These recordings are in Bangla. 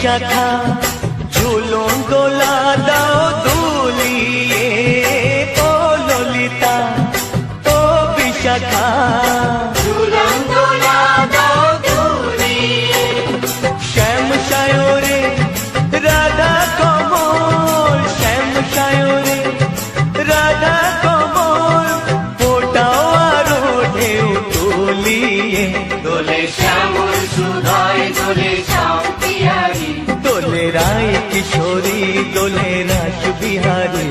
বিশাখা ঝুলন দোলা দাও দুলিয়ে ও ললিতা ও বিশাখা শ্যাম সায়রে রাধা কমল। শ্যাম সায়রে রাধা কমল। ফোটাও আরও ঢেউ তুলিয়ে। দোলে শ্যামল সুধায় দোলে কিশোরী দোলে রাস বিহারী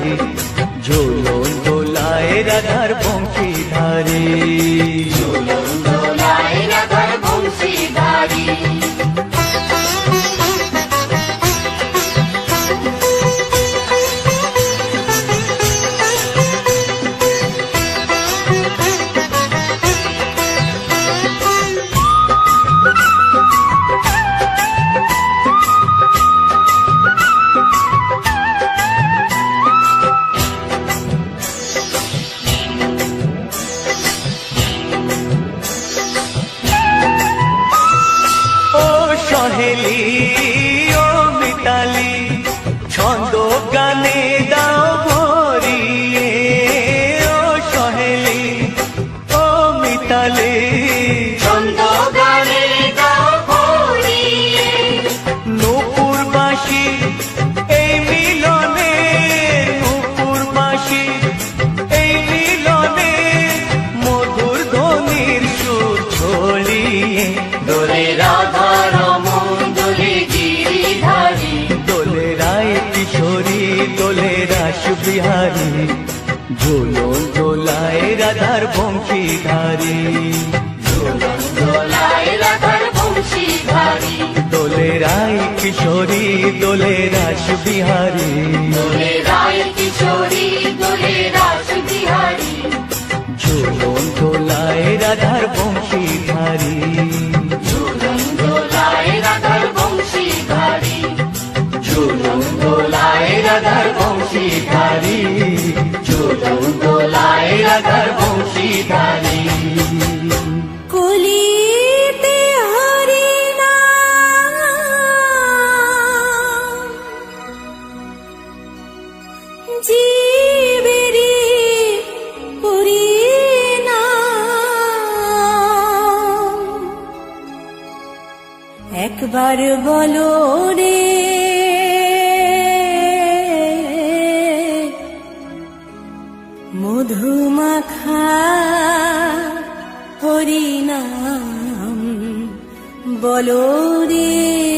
মিতালি ছন্দ গানে গাও ভরিয়ে নূপুর বাসি এই মিলনে এই মিলনে মধুর ধ্বনির সুর ছড়িয়ে দোলে রাধা রমন দোলে গিরিধারী দোলে রায় কিশোরী দোলে রাস বিহারী ঝুলন দোলায় রাধার রাধার বংশীধারী। দোলে রায় কিশোরী দোলে রাস বিহারী। দোলে রায় কিশোরী দোলে রাস বিহারী। ঝুলন দোলায় রাধার বংশীধারী। ঝুলন দোলায় রাধার বংশীধারী। ঝুলন দোলায় রাধার ঝুলন মধুমাখা হরিনাম বলো রে।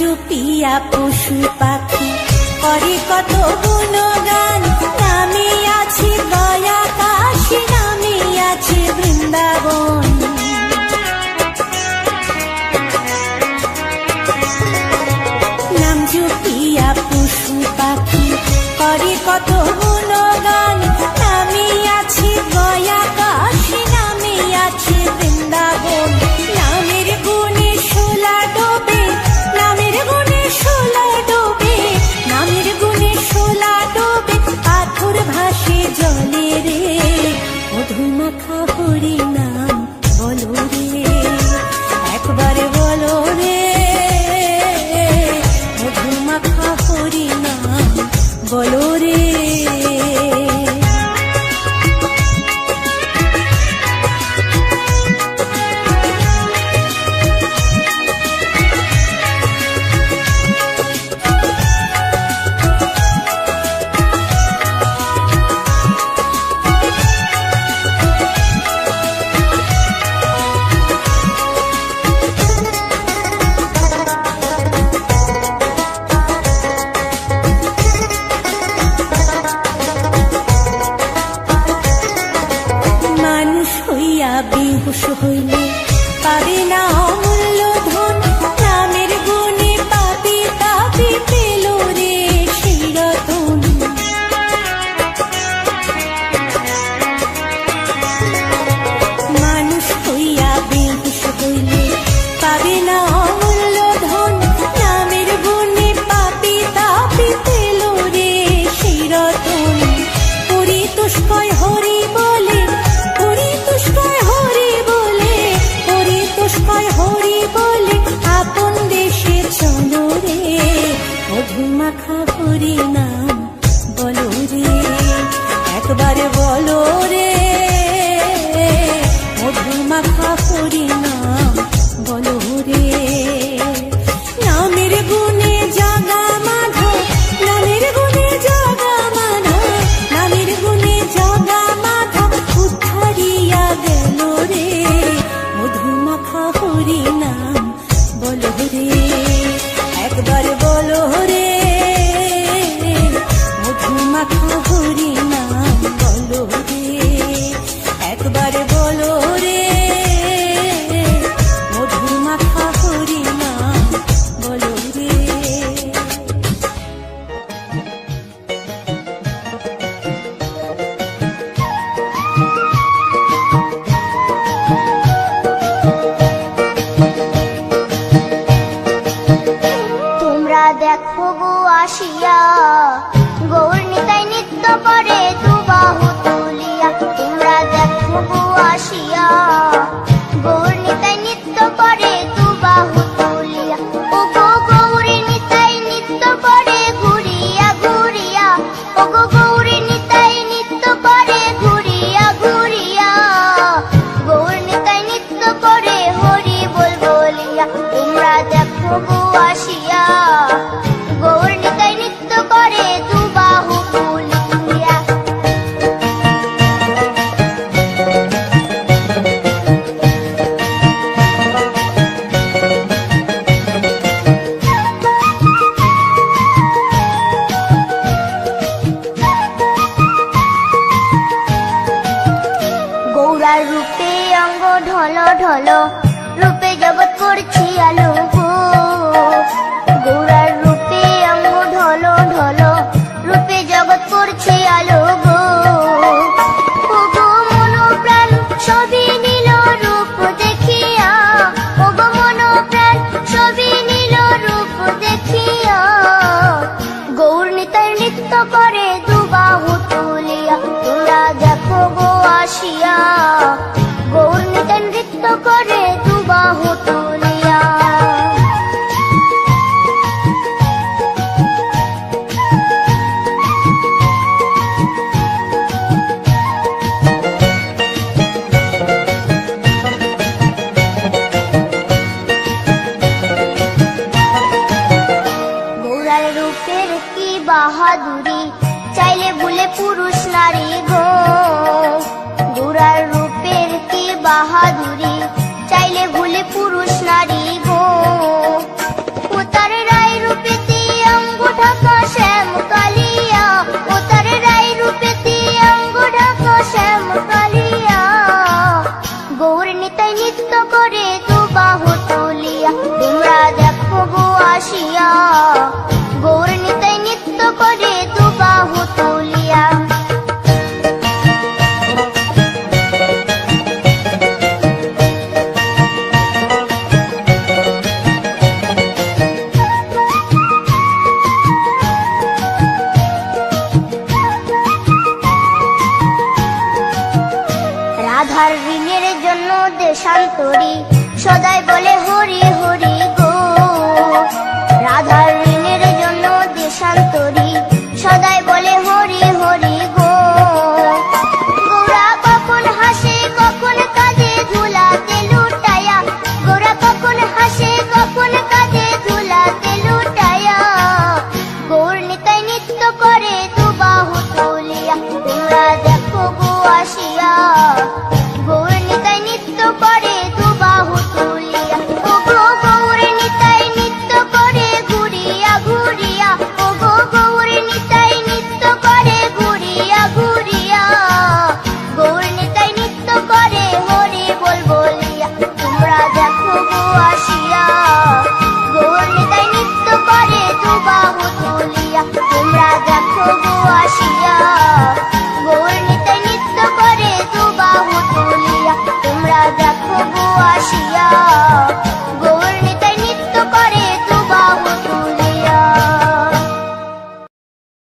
চুপিয়া পশু পাখি। করে কত গুণগান, নামে আছে দয়া কাশি নামে আছে বৃন্দাবন। নাম পশু পাখি। করে কত গুণগান করি না। বলো রে menina.